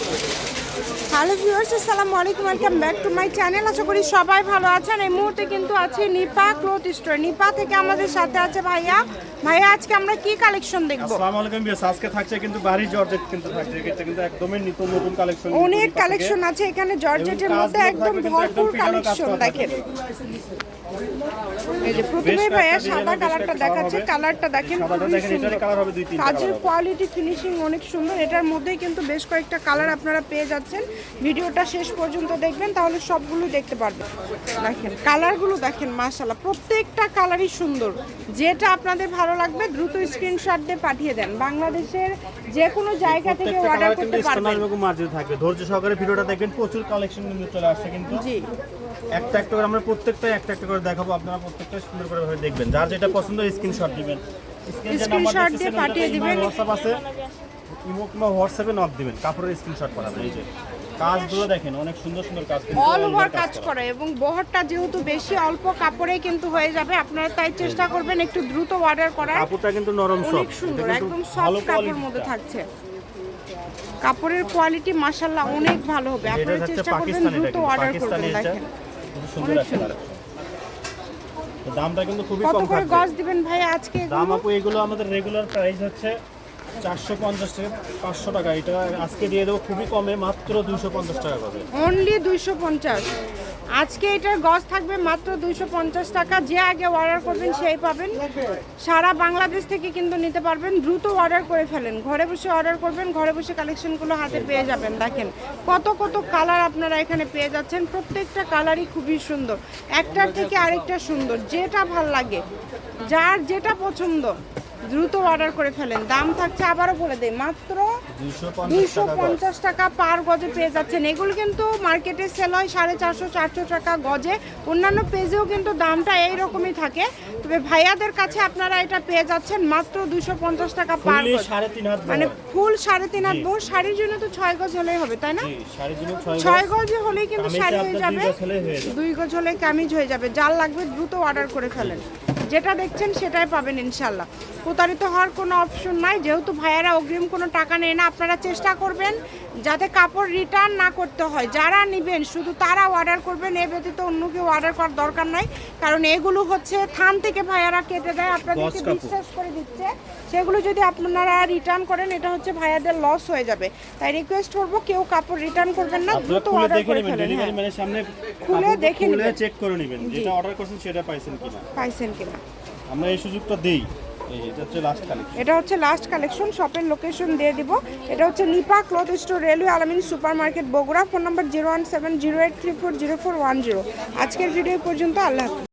Thank you. Hello viewers আসসালামু আলাইকুম welcome back to my channel আশা করি সবাই ভালো আছেন। এই মুহূর্তে কিন্তু আছে নিপা ক্লথ স্টোর নিপা থেকে আমাদের সাথে আছে ভাইয়া। ভাইয়া আজকে আমরা কি কালেকশন দেখব? আসসালামু আলাইকুম বিয়াস আজকে থাকছে কিন্তু বাড়ি জর্জেট কিন্তু থাকছে। এটা কিন্তু একদমই নতুন নতুন কালেকশন অনেক কালেকশন আছে এখানে জর্জেটের মধ্যে একদম ভরপুর কালেকশন দেখেন। এই যে প্রথমে ভাইয়া সাদা কালারটা দেখাচ্ছে। কালারটা দেখেন কাজের কোয়ালিটি ফিনিশিং অনেক সুন্দর। এটার মধ্যেই কিন্তু বেশ কয়েকটা কালার আপনারা পেয়ে যাচ্ছেন। ভিডিওটা শেষ পর্যন্ত দেখবেন তাহলে সবগুলো দেখতে পারবেন। দেখেন কালারগুলো দেখেন মাশাল্লাহ প্রত্যেকটা কালারই সুন্দর। যেটা আপনাদের ভালো লাগবে দ্রুত স্ক্রিনশট দিয়ে পাঠিয়ে দেন। বাংলাদেশের যে কোনো জায়গা থেকে অর্ডার করতে পারবেন। মার্জিন থাকবে ধৈর্য সহকারে ভিডিওটা দেখবেন প্রচুর কালেকশন কিন্তু চলে আসছে কিন্তু। জি। একটা একটা করে আমরা প্রত্যেকটাই একটা একটা করে দেখাবো আপনারা প্রত্যেকটা সুন্দর করে ভাবে দেখবেন। যার যেটা পছন্দ স্ক্রিনশট দিবেন। দেখতেছেন, দিয়ে পাঠিয়ে দিবেন। হোয়াটসঅ্যাপ আছে। ইমো কিংবা হোয়াটসঅ্যাপে নক দিবেন কাপড়ের স্ক্রিনশট পাঠাবেন এই যে কাজগুলো দেখেন অনেক সুন্দর সুন্দর কাজ অল ওভার কাজ করে। এবং বহরটা যেহেতু বেশি অল্প কাপড়ে কিন্তু হয়ে যাবে। আপনারা তাই চেষ্টা করবেন একটু দ্রুত অর্ডার করার। কাপড়টা কিন্তু নরম অনেক সুন্দর একদম সফট কাপড়ের মধ্যে থাকছে। কাপড়ের কোয়ালিটি মাশাল্লাহ অনেক ভালো হবে। আপনারা চেষ্টা করবেন দ্রুত অর্ডার করবেন দেখেন। সুন্দর তো দামটা কিন্তু খুবই কত করে গজ দিবেন ভাই আজকে দাম আপু এগুলো আমাদের রেগুলার প্রাইস হচ্ছে চারশো পঞ্চাশ থেকে পাঁচশো টাকা। এটা আজকে দিয়ে দেবো, খুবই কমে, মাত্র দুশো পঞ্চাশ টাকা পাবে। অনলি দুইশো পঞ্চাশ। আজকে এটার গজ থাকবে মাত্র দুইশো পঞ্চাশ টাকা। যে আগে অর্ডার করবেন, সেই পাবেন। সারা বাংলাদেশ থেকে কিন্তু নিতে পারবেন। দ্রুত অর্ডার করে ফেলেন। ঘরে বসে অর্ডার করবেন, ঘরে বসে কালেকশনগুলো হাতে পেয়ে যাবেন। দেখেন, কত কত কালার আপনারা এখানে পেয়ে যাচ্ছেন। প্রত্যেকটা কালারই খুবই সুন্দর। একটার থেকে আরেকটা সুন্দর, যেটা ভালো লাগে, যার যেটা পছন্দ। দ্রুত অর্ডার করে ফেলেন। দাম থাকছে আবারও বলে দেয় মাত্র দুশো পঞ্চাশ দুইশো টাকা পঞ্চাশ টাকা পার গজে পেয়ে যাচ্ছেন। এগুলো কিন্তু মার্কেটে সেল হয় সাড়ে চারশো চারশো টাকা গজে। অন্যান্য পেজেও কিন্তু দামটা এই রকমই থাকে। তবে ভাইয়াদের কাছে আপনারা এটা পেয়ে যাচ্ছেন মাত্র দুইশো পঞ্চাশ টাকা পার মানে ফুল সাড়ে তিন হাত বহু শাড়ির জন্য তো ছয় গজ হলেই হবে তাই না? ছয় গজ। হলেই কিন্তু শাড়ি হয়ে যাবে। দুই গজ হয়ে যাবে। দুই গজ হলে কামিজ হয়ে যাবে। যার লাগবে দ্রুত অর্ডার করে ফেলেন। যেটা দেখছেন সেটাই পাবেন ইনশাল্লাহ। প্রতারিত হওয়ার কোনো অপশন নাই, যেহেতু ভাইয়ারা অগ্রিম কোনো টাকা নেয় না, আপনারা চেষ্টা করবেন যাতে কাপড় রিটার্ন না করতে হয়। যারা নেবেন শুধু তারা অর্ডার করবেন। এ ব্যতীত অন্য কেউ অর্ডার করার দরকার নাই। কারণ এগুলো হচ্ছে থান থেকে ভাইয়ারা কেটে দেয় আপনাদেরকে বিশ্বাস করে দিচ্ছে। সেগুলো যদি আপনারা রিটার্ন করেন এটা হচ্ছে ভাইয়াদের লস হয়ে যাবে। তাই রিকোয়েস্ট করব কেউ কাপড় রিটার্ন করবেন না দ্রুত খুলে অর্ডার করে ফেলেন। ডেলিভারি মানে সামনে খুলে দেখে খুলে নেবেন। চেক করে নেবেন যেটা অর্ডার করছেন সেটা পাইছেন কিনা। পাইছেন কিনা। আমরা এই সুযোগটা দেই। এটা হচ্ছে লাস্ট কালেকশন শপের লোকেশন দিয়ে দিব। এটা হচ্ছে Nipa cloth store railway Alamin super market Bogura phone number zero one seven zero eight three four zero four one zero আজকের ভিডিও পর্যন্ত, আল্লাহ হাফিজ।